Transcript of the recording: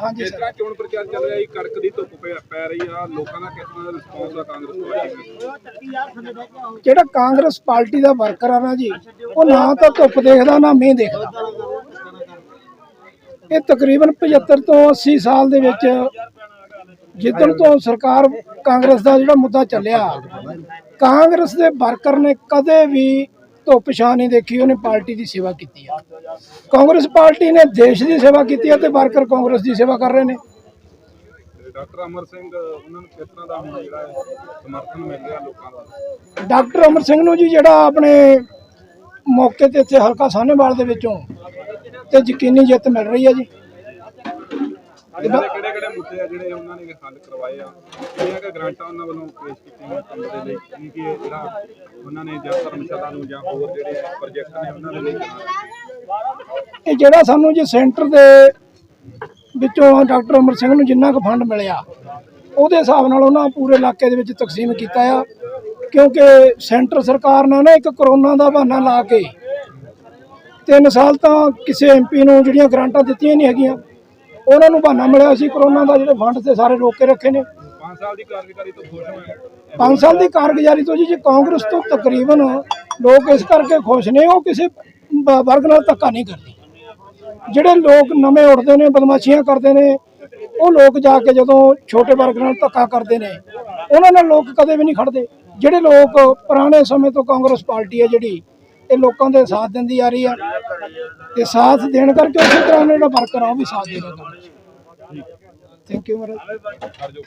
ਹਾਂਜੀ ਜਿਸ ਸਰ। ਤਰ੍ਹਾਂ ਚੋਣ ਪ੍ਰਚਾਰ ਚੱਲ ਰਿਹਾ? ਹੈ ਕੜਕ ਦੀ ਧੁੱਪ ਪੈ ਪੈ ਰਹੀ ਆ। ਲੋਕਾਂ ਦਾ ਕਿਸ ਤਰ੍ਹਾਂ ਦਾ ਰਿਸਪੌਂਸ ਆ ਕਾਂਗਰਸ ਪਾਰਟੀ ਨੂੰ ਜਿਹੜਾ ਕਾਂਗਰਸ ਪਾਰਟੀ ਦਾ ਵਰਕਰ ਆ ਨਾ ਜੀ ਉਹ ਨਾ ਤਾਂ ਧੁੱਪ ਦੇਖਦਾ ਨਾ ਮੀਂਹ ਦੇਖਦਾ। ਇਹ ਤਕਰੀਬਨ 75 ਤੋਂ 80 ਸਾਲ ਦੇ ਵਿੱਚ ਜਿੱਦਣ ਤੋਂ ਸਰਕਾਰ ਕਾਂਗਰਸ ਦਾ ਜਿਹੜਾ ਮੁੱਦਾ ਚੱਲਿਆ ਕਾਂਗਰਸ ਦੇ ਵਰਕਰ ਨੇ ਕਦੇ ਵੀ ਧੁੱਪ ਛਾਂ ਨਹੀਂ ਦੇਖੀ ਉਹਨੇ ਪਾਰਟੀ ਦੀ ਸੇਵਾ ਕੀਤੀ ਆ। ਕਾਂਗਰਸ ਪਾਰਟੀ ਨੇ ਦੇਸ਼ ਦੀ ਸੇਵਾ ਕੀਤੀ ਆ ਤੇ ਵਰਕਰ ਕਾਂਗਰਸ ਦੀ ਸੇਵਾ ਕਰ ਰਹੇ ਨੇ। ਡਾਕਟਰ ਅਮਰ ਸਿੰਘ ਉਹਨਾਂ ਨੂੰ ਕਿਸ ਤਰ੍ਹਾਂ ਦਾ ਹੁਣ ਜਿਹੜਾ ਸਮਰਥਨ ਮਿਲ ਰਿਹਾ ਲੋਕਾਂ ਦਾ। ਡਾਕਟਰ ਅਮਰ ਸਿੰਘ ਨੂੰ ਜੀ ਜਿਹੜਾ ਆਪਣੇ ਮੌਕੇ ਤੇ ਇੱਥੇ ਹਲਕਾ ਸਾਹਨੇਵਾਲ ਦੇ ਵਿੱਚੋਂ ਤੇ ਯਕੀਨੀ ਜਿੱਤ ਮਿਲ ਰਹੀ ਹੈ ਜੀ। ਇਹਨਾਂ ਦੇ ਕਿਹੜੇ ਕਿਹੜੇ ਮੁੱਦੇ ਆ ਜਿਹੜੇ ਉਹਨਾਂ ਨੇ ਹੱਲ ਕਰਵਾਏ ਆ? ਕਿਹੜੀਆਂ ਕਿ ਗ੍ਰਾਂਟਾਂ ਉਹਨਾਂ ਵੱਲੋਂ ਪੇਸ਼ ਕੀਤੀਆਂ ਕੰਮ ਦੇ ਲਈ? ਕੀ ਕੀ ਇਹ ਜਿਹੜਾ ਉਹਨਾਂ ਨੇ ਜਾਂ ਧਰਮਸ਼ਾਲਾ ਨੂੰ ਜਾਂ ਹੋਰ ਜਿਹੜੇ ਪ੍ਰੋਜੈਕਟ ਨੇ ਉਹਨਾਂ ਦੇ ਲਈ ਇਹ ਜਿਹੜਾ ਸਾਨੂੰ ਜੀ ਸੈਂਟਰ ਦੇ ਵਿੱਚੋਂ ਡਾਕਟਰ ਅਮਰ ਸਿੰਘ ਨੂੰ ਜਿੰਨਾ ਕੁ ਫੰਡ ਮਿਲਿਆ ਉਹਦੇ ਹਿਸਾਬ ਨਾਲ ਉਹਨਾਂ ਪੂਰੇ ਇਲਾਕੇ ਦੇ ਵਿੱਚ ਤਕਸੀਮ ਕੀਤਾ ਆ। ਕਿਉਂਕਿ ਸੈਂਟਰ ਸਰਕਾਰ ਨੇ ਨਾ ਇੱਕ ਕਰੋਨਾ ਦਾ ਬਹਾਨਾ ਲਾ ਕੇ ਤਿੰਨ ਸਾਲ ਤਾਂ ਕਿਸੇ ਐਮਪੀ ਨੂੰ ਜਿਹੜੀਆਂ ਗ੍ਰਾਂਟਾਂ ਦਿੱਤੀਆਂ ਨਹੀਂ ਹੈਗੀਆਂ। ਉਹਨਾਂ ਨੂੰ ਬਹਾਨਾ ਮਿਲਿਆ ਸੀ ਕਰੋਨਾ ਦਾ ਜਿਹੜੇ ਫੰਡ ਤੇ ਸਾਰੇ ਰੋਕ ਕੇ ਰੱਖੇ ਨੇ। 5 ਸਾਲ ਦੀ ਕਾਰਜਕਾਰੀ ਤੋਂ ਖੁਸ਼ ਹੋਏ ਪੰਜ ਸਾਲ ਦੀ ਕਾਰਗੁਜ਼ਾਰੀ ਤੋਂ ਜੀ ਜੇ ਕਾਂਗਰਸ ਤੋਂ ਤਕਰੀਬਨ ਲੋਕ ਇਸ ਕਰਕੇ ਖੁਸ਼ ਨੇ ਉਹ ਕਿਸੇ ਵਰਗ ਨਾਲ ਧੱਕਾ ਨਹੀਂ ਕਰਦੀ। ਜਿਹੜੇ ਲੋਕ ਨਵੇਂ ਉੱਠਦੇ ਨੇ ਬਦਮਾਸ਼ੀਆਂ ਕਰਦੇ ਨੇ ਉਹ ਲੋਕ ਜਾ ਕੇ ਜਦੋਂ ਛੋਟੇ ਵਰਗ ਨਾਲ ਧੱਕਾ ਕਰਦੇ ਨੇ ਉਹਨਾਂ ਨਾਲ ਲੋਕ ਕਦੇ ਵੀ ਨਹੀਂ ਖੜਦੇ। ਜਿਹੜੇ ਲੋਕ ਪੁਰਾਣੇ ਸਮੇਂ ਤੋਂ ਕਾਂਗਰਸ ਪਾਰਟੀ ਹੈ ਜਿਹੜੀ ਇਹ ਲੋਕਾਂ ਦੇ ਸਾਥ ਦਿੰਦੀ ਆ ਰਹੀ ਆ। ਤੇ ਸਾਥ ਦੇਣ ਕਰਕੇ ਉਸੇ ਤਰ੍ਹਾਂ ਜਿਹੜਾ ਵਰਕਰ ਆ ਉਹ ਵੀ ਸਾਥ ਦੇ ਰਿਹਾ ਥੈਂਕ ਯੂ ਮਹਾਰਾਜ।